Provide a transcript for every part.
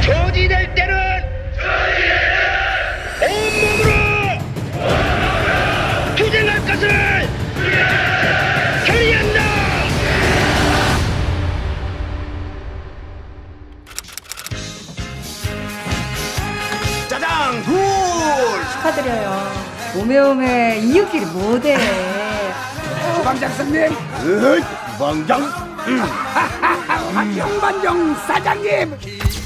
조지될 때는 온몸으로 투쟁할 것을 결의한다. 짜장 둘. 축하드려요. 오메오메 이웃끼리 못해. 주방장선님, 왕장. 환경반경 사장님.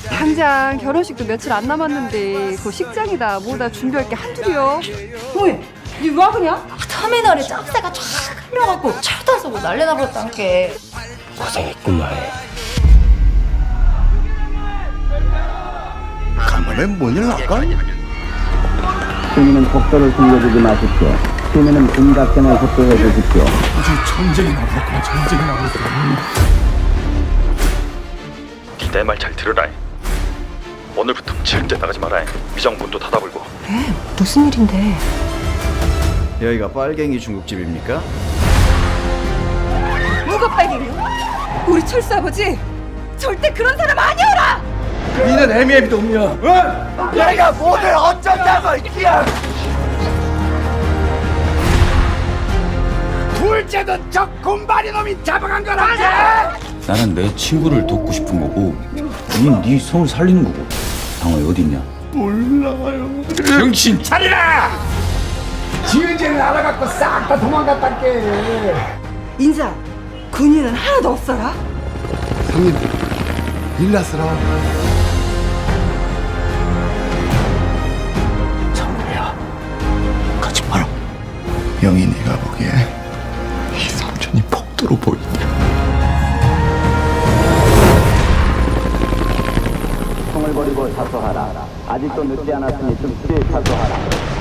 당장 결혼식도 며칠 안 남았는데 그 식장이다 뭐다 준비할 게 한둘이요. 어이, 니왜 그냐? 터미널에 짭새가 쫙 흘려갖고 차도 쏘고 난리 나버렸단 게 고생했구만. 간밤에 뭔일 날까? 시민은 독도를 숨겨주지 마십시오. 시민은 군각전을 협조해 주십시오. 내말 잘 들으라. 오늘부터 절대 나가지 마라. 위정문도 닫아불고. 무슨 일인데 여기가 빨갱이 중국집입니까? 누가 빨갱이요? 우리 철수 아버지 절대 그런 사람 아니오라. 니는 애미애미도 없냐? 어? 내가 뭐를 어쩐 둘째도 저 곰바리 놈이 잡아간 거라. 나는 내 친구를 돕고 싶은 거고 닌네 손을 살리는 거고 방어 어디 있냐 정신 차리라. 지은지는 알아갖고 싹 다 도망갔단 게. 인자 군인은 하나도 없어라. 형님 일났으라. 장모야 가지 마라 영희 네가 보기에 이 삼촌이 복도로 보인다 총을 버리고 사소하라. 아직도 늦지 않았으니 좀 뒤에 사소하라.